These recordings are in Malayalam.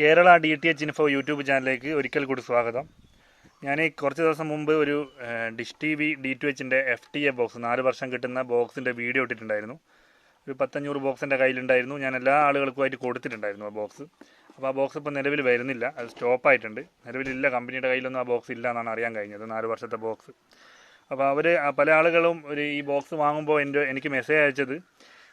Kerala D T H info YouTube ചാനലിലേക്ക് ഒരിക്കൽ കൂടി സ്വാഗതം. ഞാൻ കുറച്ച് ദിവസം മുമ്പ് ഒരു dish T V D two എച്ചിന്റെ F T A box നാല് വർഷം കിട്ടുന്ന ബോക്സിന്റെ വീഡിയോ ഇട്ടിട്ടുണ്ടായിരുന്നു. ഒരു പത്തഞ്ഞൂറ് ബോക്സ് എന്റെ കയ്യിലുണ്ടായിരുന്നു. ഞാൻ എല്ലാ ആളുകൾക്കുമായിട്ട് കൊടുത്തിട്ടുണ്ടായിരുന്നു ആ ബോക്സ് അപ്പോൾ ആ ബോക്സ് ഇപ്പോൾ നിലവിൽ വരുന്നില്ല. അത് സ്റ്റോപ്പായിട്ടുണ്ട് നിലവിലില്ല. കമ്പനിയുടെ കയ്യിലൊന്നും ആ ബോക്സ് ഇല്ല എന്നാണ് അറിയാൻ കഴിഞ്ഞത്. നാല് വർഷത്തെ ബോക്സ് അപ്പോൾ അവർ പല ആളുകളും ഒരു ഈ ബോക്സ് വാങ്ങുമ്പോൾ എന്റെ എനിക്ക് മെസ്സേജ് അയച്ചത്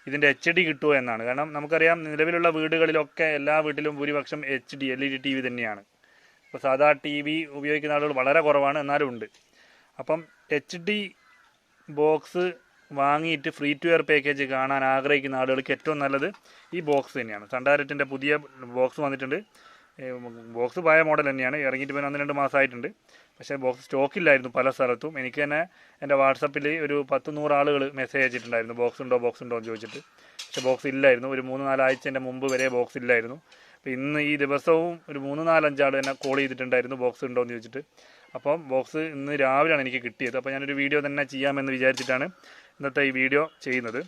ഇതിന്റെ എച്ച് ഡി കിട്ടുമോ എന്നാണ്. കാരണം നമുക്കറിയാം നിലവിലുള്ള വീടുകളിലൊക്കെ എല്ലാ വീട്ടിലും ഭൂരിപക്ഷം H D L E D T V തന്നെയാണ്. ഇപ്പോൾ സാധാ ടി വി ഉപയോഗിക്കുന്ന ആളുകൾ വളരെ കുറവാണ് എന്നാലും ഉണ്ട്. അപ്പം എച്ച് ഡി ബോക്സ് വാങ്ങിയിട്ട് ഫ്രീ ടു എയർ പാക്കേജ് കാണാൻ ആഗ്രഹിക്കുന്ന ആളുകൾക്ക് ഏറ്റവും നല്ലത് ഈ ബോക്സ് തന്നെയാണ്. സണ്ടാരറ്റിന്റെ പുതിയ ബോക്സ് വന്നിട്ടുണ്ട്. ബോക്സ് പഴയ മോഡൽ തന്നെയാണ്. ഇറങ്ങിയിട്ട് പിന്നെ ഒന്ന് രണ്ട് മാസമായിട്ടുണ്ട്. പക്ഷേ ബോക്സ് സ്റ്റോക്കില്ലായിരുന്നു പല സ്ഥലത്തും. എനിക്ക് തന്നെ എന്റെ വാട്സപ്പിൽ ഒരു പത്ത് നൂറ് ആളുകൾ മെസ്സേജ് അയച്ചിട്ടുണ്ടായിരുന്നു. ബോക്സ് ഉണ്ടോ ബോക്സ് ഉണ്ടോ എന്ന് ചോദിച്ചിട്ട്. പക്ഷേ ബോക്സ് ഇല്ലായിരുന്നു. ഒരു മൂന്ന് നാലാഴ്ചന്റെ മുമ്പ് വരെ ബോക്സ് ഇല്ലായിരുന്നു. അപ്പോൾ ഇന്ന് ഈ ദിവസവും ഒരു മൂന്ന് നാലഞ്ചാൾ എന്നെ കോൾ ചെയ്തിട്ടുണ്ടായിരുന്നു. ബോക്സ് ഉണ്ടോ എന്ന് ചോദിച്ചിട്ട്. അപ്പം ബോക്സ് ഇന്ന് രാവിലെയാണ് എനിക്ക് കിട്ടിയത്. അപ്പോൾ ഞാനൊരു വീഡിയോ തന്നെ ചെയ്യാമെന്ന് വിചാരിച്ചിട്ടാണ് ഇന്നത്തെ ഈ വീഡിയോ ചെയ്യുന്നത്.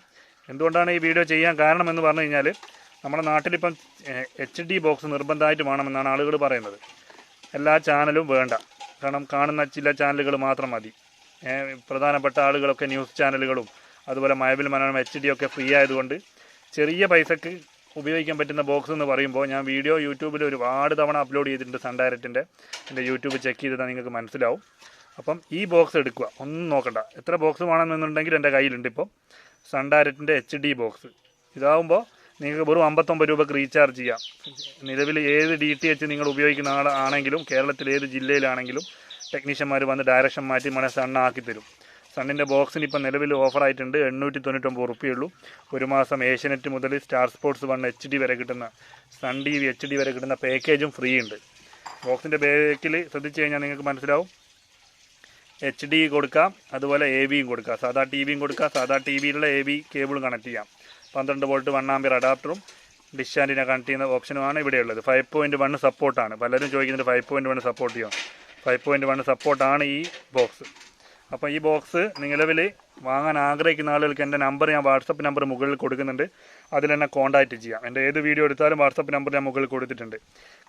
എന്തുകൊണ്ടാണ് ഈ വീഡിയോ ചെയ്യാൻ കാരണമെന്ന് പറഞ്ഞു കഴിഞ്ഞാൽ നമ്മുടെ നാട്ടിലിപ്പം എച്ച് ഡി ബോക്സ് നിർബന്ധമായിട്ട് വേണമെന്നാണ് ആളുകൾ പറയുന്നത്. എല്ലാ ചാനലും വേണ്ട. കാരണം കാണുന്ന ചില ചാനലുകൾ മാത്രം മതി. പ്രധാനപ്പെട്ട ആളുകളൊക്കെ ന്യൂസ് ചാനലുകളും അതുപോലെ മയബിൽ മനോരമ എച്ച് ഡി ഒക്കെ ഫ്രീ ആയതുകൊണ്ട് ചെറിയ പൈസക്ക് ഉപയോഗിക്കാൻ പറ്റുന്ന ബോക്സ് എന്ന് പറയുമ്പോൾ ഞാൻ വീഡിയോ യൂട്യൂബിൽ ഒരുപാട് തവണ അപ്ലോഡ് ചെയ്തിട്ടുണ്ട് സൺ ഡയറക്റ്റിന്റെ. എന്റെ യൂട്യൂബ് ചെക്ക് ചെയ്താൽ നിങ്ങൾക്ക് മനസ്സിലാവും. അപ്പം ഈ ബോക്സ് എടുക്കുക. ഒന്നും നോക്കണ്ട. എത്ര ബോക്സ് വേണമെന്നുണ്ടെങ്കിൽ എന്റെ കയ്യിലുണ്ട് ഇപ്പം. സൺ ഡയറക്റ്റിന്റെ എച്ച് ഡി ബോക്സ്. ഇതാവുമ്പോൾ നിങ്ങൾക്ക് വെറും അമ്പത്തൊമ്പത് രൂപക്ക് റീചാർജ് ചെയ്യാം. നിലവിൽ ഏത് ഡി ടി എച്ച് നിങ്ങൾ ഉപയോഗിക്കുന്ന ആൾ ആണെങ്കിലും കേരളത്തിൽ ഏത് ജില്ലയിലാണെങ്കിലും ടെക്നീഷ്യന്മാർ വന്ന് ഡയറക്ഷൻ മാറ്റി മണി സണ്ണാക്കി തരും. സണ്ണിന്റെ ബോക്സിന് ഇപ്പം നിലവിൽ ഓഫറായിട്ടുണ്ട് എണ്ണൂറ്റി തൊണ്ണൂറ്റൊമ്പത് റുപ്പിയുള്ളൂ ഒരു മാസം ഏഷ്യനെറ്റ് മുതൽ star sports one H D വരെ കിട്ടുന്ന Sun T V H D വരെ കിട്ടുന്ന പാക്കേജും ഫ്രീ ഉണ്ട്. ബോക്സിന്റെ ബാക്കിൽ ശ്രദ്ധിച്ചു കഴിഞ്ഞാൽ നിങ്ങൾക്ക് മനസ്സിലാവും. എച്ച് ഡി കൊടുക്കാം അതുപോലെ എ ബിയും കൊടുക്കാം. സാധാ ടി വിയും കൊടുക്കാം സാധാ ടി വിയിലുള്ള എ ബി കേബിളും കണക്ട് ചെയ്യാം. പന്ത്രണ്ട് വോൾട്ട് വൺ ആമ്പിയർ അഡാപ്റ്ററും ഡിഷ് ആന്റിനെ കണക്ട് ചെയ്യുന്ന ഓപ്ഷനുമാണ് ഇവിടെയുള്ളത്. ഫൈവ് പോയിന്റ് വൺ സപ്പോർട്ടാണ് പലരും ചോദിക്കുന്നത് ഫൈവ് പോയിന്റ് വൺ സപ്പോർട്ട് ചെയ്യും? ഫൈവ് പോയിന്റ് വൺ സപ്പോർട്ടാണ് ഈ ബോക്സ് അപ്പോൾ ഈ ബോക്സ് നിലവിൽ വാങ്ങാൻ ആഗ്രഹിക്കുന്ന ആളുകൾക്ക് എന്റെ നമ്പർ ഞാൻ വാട്സപ്പ് നമ്പർ മുകളിൽ കൊടുക്കുന്നുണ്ട്. അതിൽ എന്നെ കോൺടാക്റ്റ് ചെയ്യാം. എന്റെ ഏത് വീഡിയോ എടുത്താലും വാട്സപ്പ് നമ്പർ ഞാൻ മുകളിൽ കൊടുത്തിട്ടുണ്ട്.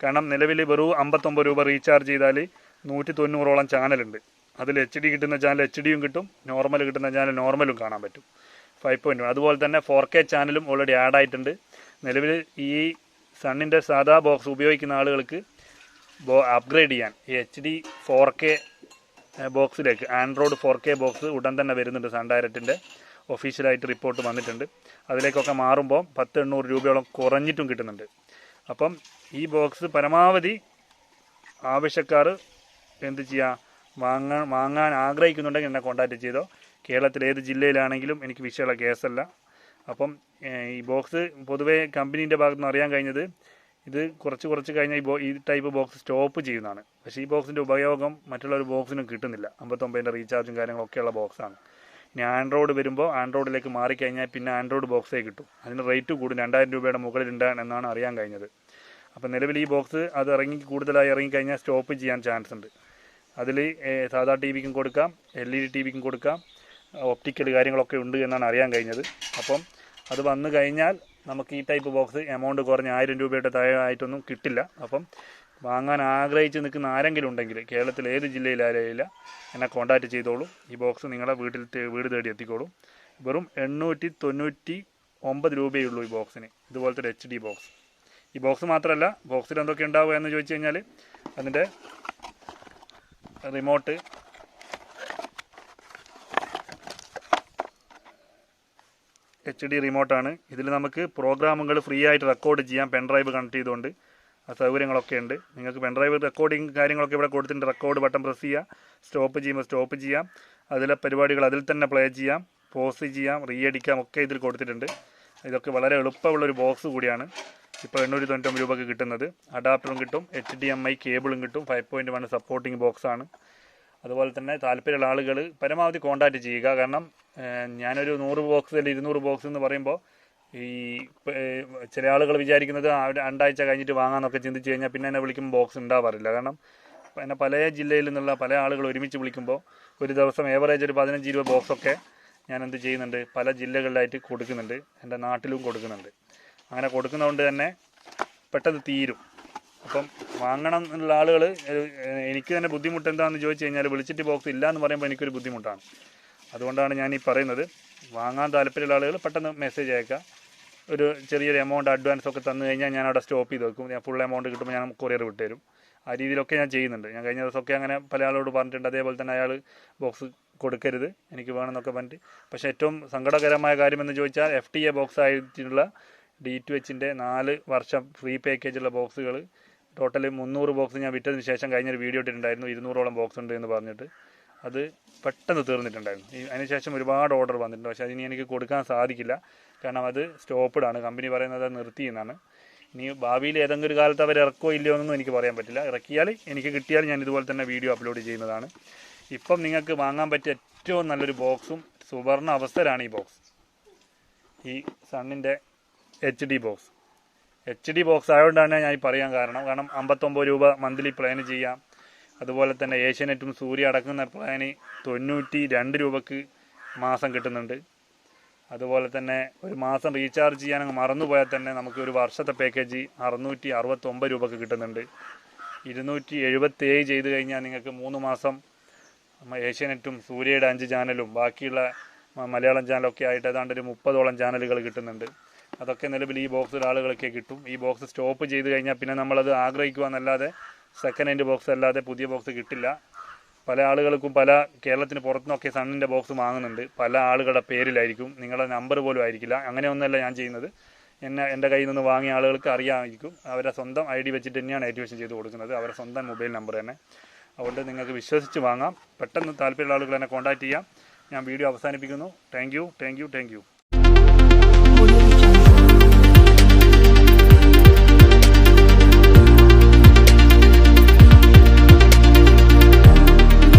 കാരണം നിലവിൽ വെറും അമ്പത്തൊമ്പത് രൂപ റീചാർജ് ചെയ്താൽ നൂറ്റി തൊണ്ണൂറോളം ചാനലുണ്ട് അതിൽ എച്ച് ഡി കിട്ടുന്ന ചാനൽ എച്ച് ഡിയും കിട്ടും. നോർമൽ കിട്ടുന്ന ചാനൽ നോർമലും കാണാൻ പറ്റും. ഫൈവ് പോയിന്റ് അതുപോലെ തന്നെ ഫോർ കെ ചാനലും ഓൾറെഡി ആഡ് ആയിട്ടുണ്ട്. നിലവിൽ ഈ സണ്ണിന്റെ സാധാ ബോക്സ് ഉപയോഗിക്കുന്ന ആളുകൾക്ക് ബോ അപ്ഗ്രേഡ് ചെയ്യാൻ ഈ എച്ച് ഡി ഫോർ കെ ബോക്സിലേക്ക് ആൻഡ്രോയിഡ് ഫോർ കെ ബോക്സ് ഉടൻ തന്നെ വരുന്നുണ്ട് സൺ ഡയറക്റ്റിന്റെ ഒഫീഷ്യലായിട്ട് റിപ്പോർട്ട് വന്നിട്ടുണ്ട്. അതിലേക്കൊക്കെ മാറുമ്പോൾ പത്ത് എണ്ണൂറ് രൂപയോളം കുറഞ്ഞിട്ടും കിട്ടുന്നുണ്ട്. അപ്പം ഈ ബോക്സ് പരമാവധി ആവശ്യക്കാർ എന്ത് ചെയ്യുക വാങ്ങാൻ വാങ്ങാൻ ആഗ്രഹിക്കുന്നുണ്ടെങ്കിൽ എന്നെ കോൺടാക്റ്റ് ചെയ്തോ? കേരളത്തിൽ ഏത് ജില്ലയിലാണെങ്കിലും എനിക്ക് വിഷയമുള്ള കേസല്ല. അപ്പം ഈ ബോക്സ് പൊതുവേ കമ്പനീന്റെ ഭാഗത്തുനിന്ന് അറിയാൻ കഴിഞ്ഞത് ഇത് കുറച്ച് കുറച്ച് കഴിഞ്ഞാൽ ഈ ഈ ടൈപ്പ് ബോക്സ് സ്റ്റോപ്പ് ചെയ്യുന്നതാണ്. പക്ഷേ ഈ ബോക്സിന്റെ ഉപയോഗം മറ്റുള്ള ഒരു ബോക്സിനും കിട്ടുന്നില്ല. അമ്പത്തൊമ്പതിന്റെ റീചാർജും കാര്യങ്ങളൊക്കെയുള്ള ബോക്സാണ്. ഇനി ആൻഡ്രോയിഡ് വരുമ്പോൾ ആൻഡ്രോയിഡിലേക്ക് മാറിക്കഴിഞ്ഞാൽ പിന്നെ ആൻഡ്രോയിഡ് ബോക്സേ കിട്ടും. അതിന് റേറ്റ് കൂടും. രണ്ടായിരം രൂപയുടെ മുകളിലുണ്ട് എന്നാണ് അറിയാൻ കഴിഞ്ഞത്. അപ്പോൾ നിലവിൽ ഈ ബോക്സ് അത് ഇറങ്ങി കൂടുതലായി ഇറങ്ങിക്കഴിഞ്ഞാൽ സ്റ്റോപ്പ് ചെയ്യാൻ ചാൻസ് ഉണ്ട്. അതിൽ സാധാ ടി വിക്കും കൊടുക്കാം എൽ ഇ ഡി ടി വിക്കും കൊടുക്കാം ഒപ്റ്റിക്കൽ കാര്യങ്ങളൊക്കെ ഉണ്ട് എന്നാണ് അറിയാൻ കഴിഞ്ഞത്. അപ്പം അത് വന്നു കഴിഞ്ഞാൽ നമുക്ക് ഈ ടൈപ്പ് ബോക്സ് എമൗണ്ട് കുറഞ്ഞ ആയിരം രൂപയുടെ താഴെ ആയിട്ടൊന്നും കിട്ടില്ല. അപ്പം വാങ്ങാൻ ആഗ്രഹിച്ച് നിൽക്കുന്ന ആരെങ്കിലും ഉണ്ടെങ്കിൽ കേരളത്തിൽ ഏത് ജില്ലയിലായാലും എന്നെ കോൺടാക്റ്റ് ചെയ്തോളൂ. ഈ ബോക്സ് നിങ്ങളുടെ വീട്ടിൽ വീട് തേടി എത്തിക്കോളൂ. വെറും എണ്ണൂറ്റി തൊണ്ണൂറ്റി ഒമ്പത് രൂപയേ ഉള്ളൂ ഈ ബോക്സിന് ഇതുപോലത്തെ ഒരു എച്ച് ഡി ബോക്സ് ഈ ബോക്സ് മാത്രമല്ല ബോക്സിൽ എന്തൊക്കെ ഉണ്ടാവുക എന്ന് ചോദിച്ചു കഴിഞ്ഞാൽ അതിന്റെ റിമോട്ട് എച്ച് ഡി റിമോട്ടാണ് ഇതിൽ നമുക്ക് പ്രോഗ്രാമുകൾ ഫ്രീ ആയിട്ട് റെക്കോർഡ് ചെയ്യാം. പെൻഡ്രൈവ് കണക്ട് ചെയ്തുകൊണ്ട്. ആ സൗകര്യങ്ങളൊക്കെ ഉണ്ട്. നിങ്ങൾക്ക് പെൻഡ്രൈവ് റെക്കോർഡിങ് കാര്യങ്ങളൊക്കെ ഇവിടെ കൊടുത്തിട്ടുണ്ട്. റെക്കോർഡ് ബട്ടൺ പ്രസ് ചെയ്യുക സ്റ്റോപ്പ് ചെയ്യുമ്പോൾ സ്റ്റോപ്പ് ചെയ്യാം. അതിലെ പരിപാടികൾ അതിൽ തന്നെ പ്ലേ ചെയ്യാം. പോസ് ചെയ്യാം. റീ അടിക്കാം ഒക്കെ ഇതിൽ കൊടുത്തിട്ടുണ്ട്. ഇതൊക്കെ വളരെ എളുപ്പമുള്ളൊരു ബോക്സ് കൂടിയാണ്. ഇപ്പോൾ എണ്ണൂറ്റി തൊണ്ണൂറ്റൊമ്പത് രൂപയ്ക്ക് കിട്ടുന്നത്. അഡാപ്റ്ററും കിട്ടും. എച്ച് ഡി എം ഐ കേബിളും കിട്ടും. ഫൈവ് പോയിന്റ് വൺ സപ്പോർട്ടിംഗ് ബോക്സാണ് അതുപോലെ തന്നെ താല്പര്യമുള്ള ആളുകൾ പരമാവധി കോൺടാക്റ്റ് ചെയ്യുക. കാരണം ഞാനൊരു നൂറ് ബോക്സ് അല്ലെങ്കിൽ ഇരുന്നൂറ് ബോക്സ് എന്ന് പറയുമ്പോൾ ഈ ചില ആളുകൾ വിചാരിക്കുന്നത് രണ്ടാഴ്ച കഴിഞ്ഞിട്ട് വാങ്ങാമെന്നൊക്കെ ചിന്തിച്ച് കഴിഞ്ഞാൽ പിന്നെ എന്നെ വിളിക്കുമ്പോൾ ബോക്സ് ഉണ്ടാവാറില്ല. കാരണം എന്നെ പല ജില്ലയിൽ നിന്നുള്ള പല ആളുകൾ ഒരുമിച്ച് വിളിക്കുമ്പോൾ ഒരു ദിവസം ഏവറേജ് ഒരു പതിനഞ്ച് ഇരുപത് ബോക്സൊക്കെ ഞാൻ എന്ത് ചെയ്യുന്നുണ്ട്? പല ജില്ലകളിലായിട്ട് കൊടുക്കുന്നുണ്ട്. എന്റെ നാട്ടിലും കൊടുക്കുന്നുണ്ട്. അങ്ങനെ കൊടുക്കുന്നതുകൊണ്ട് തന്നെ പെട്ടെന്ന് തീരും. അപ്പം വാങ്ങണം എന്നുള്ള ആളുകൾ എനിക്ക് തന്നെ ബുദ്ധിമുട്ട് എന്താണെന്ന് ചോദിച്ചു കഴിഞ്ഞാൽ വിളിച്ചിട്ട് ബോക്സ് ഇല്ല എന്ന് പറയുമ്പോൾ എനിക്കൊരു ബുദ്ധിമുട്ടാണ്. അതുകൊണ്ടാണ് ഞാൻ ഈ പറയുന്നത്. വാങ്ങാൻ താല്പര്യമുള്ള ആളുകൾ പെട്ടെന്ന് മെസ്സേജ് അയക്കുക ഒരു ചെറിയൊരു എമൗണ്ട് അഡ്വാൻസ് ഒക്കെ തന്നു കഴിഞ്ഞാൽ ഞാൻ അവിടെ സ്റ്റോപ്പ് ചെയ്ത് വെക്കും. ഞാൻ ഫുൾ എമൗണ്ട് കിട്ടുമ്പോൾ ഞാൻ കൊറിയർ വിട്ടുതരും. ആ രീതിയിലൊക്കെ ഞാൻ ചെയ്യുന്നുണ്ട്. ഞാൻ കഴിഞ്ഞ ദിവസമൊക്കെ അങ്ങനെ പല ആളോട് പറഞ്ഞിട്ടുണ്ട്. അതേപോലെ തന്നെ അയാൾ ബോക്സ് കൊടുക്കരുത്. എനിക്ക് വേണമെന്നൊക്കെ പറഞ്ഞിട്ട്. പക്ഷേ ഏറ്റവും സങ്കടകരമായ കാര്യമെന്ന് ചോദിച്ചാൽ എഫ് ടി എ ബോക്സ് ആയിട്ടുള്ള ഡി ടു എച്ചിന്റെ നാല് വർഷം ഫ്രീ പാക്കേജുള്ള ബോക്സുകൾ. ടോട്ടൽ മുന്നൂറ് ബോക്സ് ഞാൻ വിറ്റതിന് ശേഷം കഴിഞ്ഞൊരു വീഡിയോ ഇട്ടിട്ടുണ്ടായിരുന്നു. ഇരുന്നൂറോളം ബോക്സ് ഉണ്ട് എന്ന് പറഞ്ഞിട്ട്. അത് പെട്ടെന്ന് തീർന്നിട്ടുണ്ടായിരുന്നു. അതിനുശേഷം ഒരുപാട് ഓർഡർ വന്നിട്ടുണ്ട്. പക്ഷേ അതിനി എനിക്ക് കൊടുക്കാൻ സാധിക്കില്ല. കാരണം അത് സ്റ്റോപ്പ്ഡ് ആണ്. കമ്പനി പറയുന്നത് അത് നിർത്തി എന്നാണ്. ഇനി ഭാവിയിൽ ഏതെങ്കിലും ഒരു കാലത്ത് അവർ ഇറക്കോ ഇല്ലയോ എന്നൊന്നും എനിക്ക് പറയാൻ പറ്റില്ല. ഇറക്കിയാൽ എനിക്ക് കിട്ടിയാൽ ഞാൻ ഇതുപോലെ തന്നെ വീഡിയോ അപ്ലോഡ് ചെയ്യുന്നതാണ്. ഇപ്പം നിങ്ങൾക്ക് വാങ്ങാൻ പറ്റിയ ഏറ്റവും നല്ലൊരു ബോക്സും സുവർണ അവസരമാണ് ഈ ബോക്സ്. ഈ സണ്ണിന്റെ H D box H D box ആയതുകൊണ്ടാണ് ഞാൻ പറയാൻ കാരണം. കാരണം അമ്പത്തൊമ്പത് രൂപ മന്ത്ലി പ്ലാൻ ചെയ്യാം. അതുപോലെ തന്നെ ഏഷ്യാനെറ്റും സൂര്യ അടക്കുന്ന പ്ലാന് തൊണ്ണൂറ്റി രണ്ട് രൂപക്ക് മാസം കിട്ടുന്നുണ്ട്. അതുപോലെ തന്നെ ഒരു മാസം റീചാർജ് ചെയ്യാൻ അങ്ങ് മറന്നുപോയാൽ തന്നെ നമുക്ക് ഒരു വർഷത്തെ പാക്കേജ് അറുന്നൂറ്റി അറുപത്തൊമ്പത് രൂപക്ക് കിട്ടുന്നുണ്ട്. ഇരുന്നൂറ്റി എഴുപത്തി ഏഴ് ചെയ്ത് കഴിഞ്ഞാൽ നിങ്ങൾക്ക് മൂന്ന് മാസം ഏഷ്യനെറ്റും സൂര്യയുടെ അഞ്ച് ചാനലും ബാക്കിയുള്ള മലയാളം ചാനലൊക്കെ ആയിട്ട് ഏതാണ്ട് ഒരു മുപ്പതോളം ചാനലുകൾ കിട്ടുന്നുണ്ട്. അതൊക്കെ നിലവിൽ ഈ ബോക്സിൽ ആളുകളൊക്കെ കിട്ടും. ഈ ബോക്സ് സ്റ്റോപ്പ് ചെയ്ത് കഴിഞ്ഞാൽ പിന്നെ നമ്മളത് ആഗ്രഹിക്കുക എന്നല്ലാതെ സെക്കൻഡ് ഹാൻഡ് ബോക്സ് അല്ലാതെ പുതിയ ബോക്സ് കിട്ടില്ല. പല ആളുകൾക്കും പല കേരളത്തിന് പുറത്തുനിന്നൊക്കെ സണ്ണിന്റെ ബോക്സ് വാങ്ങുന്നുണ്ട്. പല ആളുകളുടെ പേരിലായിരിക്കും. നിങ്ങളുടെ നമ്പർ പോലും ആയിരിക്കില്ല. അങ്ങനെയൊന്നുമല്ല ഞാൻ ചെയ്യുന്നത്. എന്നെ എന്റെ കയ്യിൽ നിന്ന് വാങ്ങിയ ആളുകൾക്ക് അറിയാമായിരിക്കും. അവരുടെ സ്വന്തം ഐ ഡി വെച്ചിട്ട് തന്നെയാണ് ആക്ടിവേഷൻ ചെയ്ത് കൊടുക്കുന്നത്. അവരുടെ സ്വന്തം മൊബൈൽ നമ്പർ തന്നെ. അതുകൊണ്ട് നിങ്ങൾക്ക് വിശ്വസിച്ച് വാങ്ങാം. പെട്ടെന്ന് താല്പര്യമുള്ള ആളുകൾ എന്നെ കോൺടാക്ട് ചെയ്യാം. ഞാൻ വീഡിയോ അവസാനിപ്പിക്കുന്നു. Thank you thank you thank you